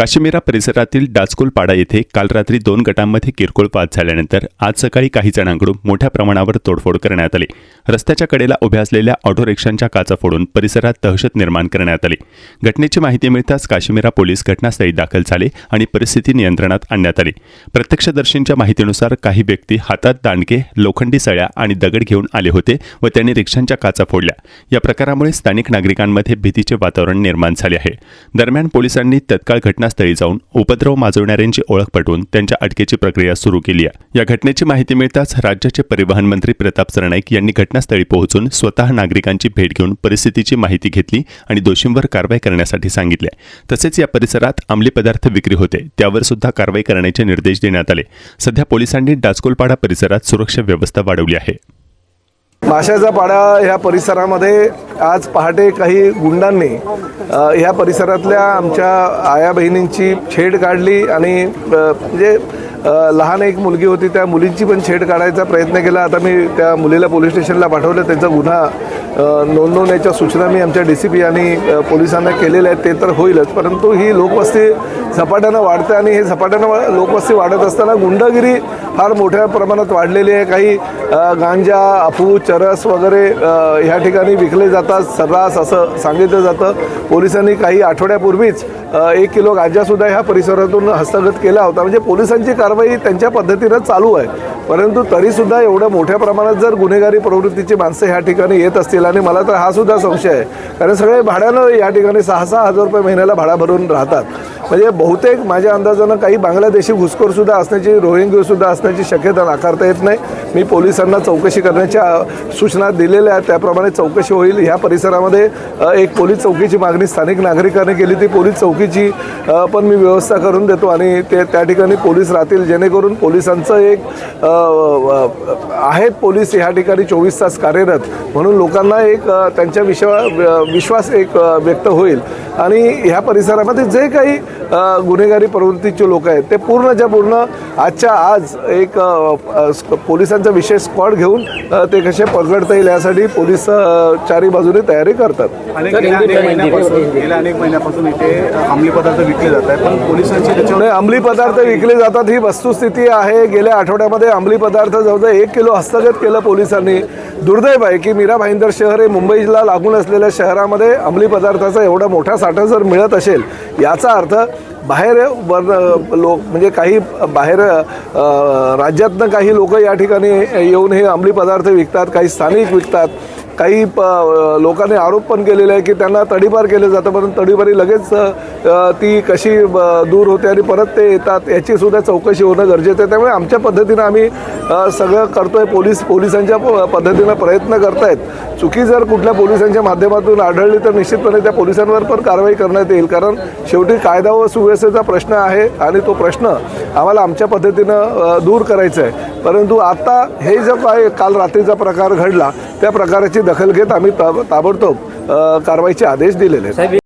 काश्मीरा परिसरातील डाचकोलपाडा येथे काल रात्री दोन गटांमध्ये किरकोळ वाद झाल्यानंतर आज सकाळी काही जणांकडून मोठ्या प्रमाणावर तोडफोड करण्यात आली. रस्त्याच्या कडेला उभ्या असलेल्या ऑटो रिक्षांच्या काचा फोडून परिसरात दहशत निर्माण करण्यात आली. घटनेची माहिती मिळताच काश्मीरा पोलीस घटनास्थळी दाखल झाले आणि परिस्थिती नियंत्रणात आणण्यात आली. प्रत्यक्षदर्शींच्या माहितीनुसार काही व्यक्ती हातात दांडके लोखंडी सळ्या आणि दगड घेऊन आले होते व त्यांनी रिक्षांच्या काचा फोडल्या. या प्रकारामुळे स्थानिक नागरिकांमध्ये भीतीचे वातावरण निर्माण झाले आहे. दरम्यान पोलिसांनी तत्काळ घटना घटनास्थळी जाऊन उपद्रव माजवणाऱ्यांची ओळख पटवून त्यांच्या अटकेची प्रक्रिया सुरू केली आहे. या घटनेची माहिती मिळताच राज्याचे परिवहन मंत्री प्रताप सरनाईक यांनी घटनास्थळी पोहोचून स्वतः नागरिकांची भेट घेऊन परिस्थितीची माहिती घेतली आणि दोषींवर कारवाई करण्यासाठी सांगितले. तसेच या परिसरात अंमली पदार्थ विक्री होते. त्यावर सुद्धा कारवाई करण्याचे निर्देश देण्यात आले. सध्या पोलिसांनी डाचकोलपाडा परिसरात सुरक्षा व्यवस्था वाढवली आहे. माशाचा पाडा ह्या परिसरामध्ये आज पहाटे काही गुंडांनी ह्या परिसरातल्या आमच्या आया बहिणींची छेड काढली आणि म्हणजे लहान एक मुलगी होती त्या मुलींची पण छेड काढायचा प्रयत्न केला. आता मी त्या मुलीला पोलीस स्टेशनला पाठवलं त्यांचा गुन्हा नोंदवण्याच्या सूचना मी आमच्या डी सी पी आणि पोलिसांना केलेल्या आहेत ते तर होईलच. परंतु ही लोकवस्ती झपाट्यानं वाढते आणि हे झपाट्यानं लोकवस्ती वाढत असताना गुंडगिरी फार मोठ्या प्रमाणात वाढलेली आहे. काही गांजा अफू चरस वगैरे ह्या ठिकाणी विकले जातात सर्रास असं सांगितलं जातं. पोलिसांनी काही आठवड्यापूर्वीच एक किलो गांजासुद्धा ह्या परिसरातून हस्तगत केला होता. म्हणजे पोलिसांची कारवाई त्यांच्या पद्धतीनं चालू आहे. परंतु तरीसुद्धा एवढ्या मोठ्या प्रमाणात जर गुन्हेगारी प्रवृत्तीची माणसं ह्या ठिकाणी येत असतील आणि मला तर हा सुद्धा संशय आहे. कारण सगळे भाड्यानं या ठिकाणी सहा सहा हजार रुपये महिन्याला भाडा भरून राहतात. म्हणजे बहुतेक माझ्या अंदाजानं काही बांगलादेशी घुसखोरसुद्धा असण्याची रोहिंग्यूसुद्धा असण्याची शक्यता नाकारता येत नाही. मी पोलिसांना चौकशी करण्याच्या सूचना दिलेल्या आहेत. त्याप्रमाणे चौकशी होईल. ह्या परिसरामध्ये एक पोलीस चौकीची मागणी स्थानिक नागरिकांनी केली. ती पोलीस चौकीची पण मी व्यवस्था करून देतो आणि ते त्या ठिकाणी पोलीस राहतील. जेणेकरून पोलिसांचं एक आहेत पोलीस ह्या ठिकाणी चोवीस तास कार्यरत. म्हणून लोकांना एक त्यांच्या विश्वा विश्वास एक व्यक्त होईल. आणि ह्या परिसरामध्ये जे काही गुन्हेगारी प्रवृत्तीचे लोक आहेत ते पूर्णच्या पूर्ण आजच्या आज एक पोलिसांचा विशेष स्क्वॉड घेऊन ते कसे पकडता येईल यासाठी पोलीस चारी बाजूने तयारी करतात. अनेक गेल्या अनेक महिन्यापासून गेल्या अनेक महिन्यापासून इथे अंमली पदार्थ विकले जात आहेत पण पोलिसांची अंमली पदार्थ विकले जातात ही वस्तुस्थिती आहे. गेल्या आठवड्यामध्ये अंमली पदार्थ जवळजवळ एक किलो हस्तगत केलं पोलिसांनी. दुर्दैव आहे की मीरा भाईंदर शहर हे मुंबईला लागून असलेल्या शहरामध्ये अंमली पदार्थाचा एवढा मोठा साठा जर मिळत असेल याचा अर्थ बाहेर वर लोक म्हणजे काही बाहेर राज्यातनं काही लोक या ठिकाणी येऊन हे अंमली पदार्थ विकतात काही स्थानिक विकतात. काही प लोकांनी आरोप पण केलेले आहे की त्यांना तडीपार केलं जातं परंतु तडीपारी लगेच ती कशी ब- दूर होते आणि परत ते येतात याची सुद्धा चौकशी होणं गरजेचं आहे. त्यामुळे आमच्या पद्धतीनं आम्ही सगळं सगळं करतोय पोलीस पोलिसांच्या प- पद्धतीनं प्रयत्न करतायत. चुकी जर कुठल्या पोलिसांच्या माध्यमातून आढळली तर निश्चितपणे त्या पोलिसांवर पण कारवाई करण्यात येईल. कारण शेवटी कायदा व सुव्यवस्थेचा प्रश्न आहे आणि तो प्रश्न आम्हाला आमच्या पद्धतीनं दूर करायचा आहे. परंतु आता हे जो काय काल रात्रीचा प्रकार घडला त्या प्रकाराची दखल घेत आम्ही ताब ताबडतोब कारवाईचे आदेश दिलेले आहेत.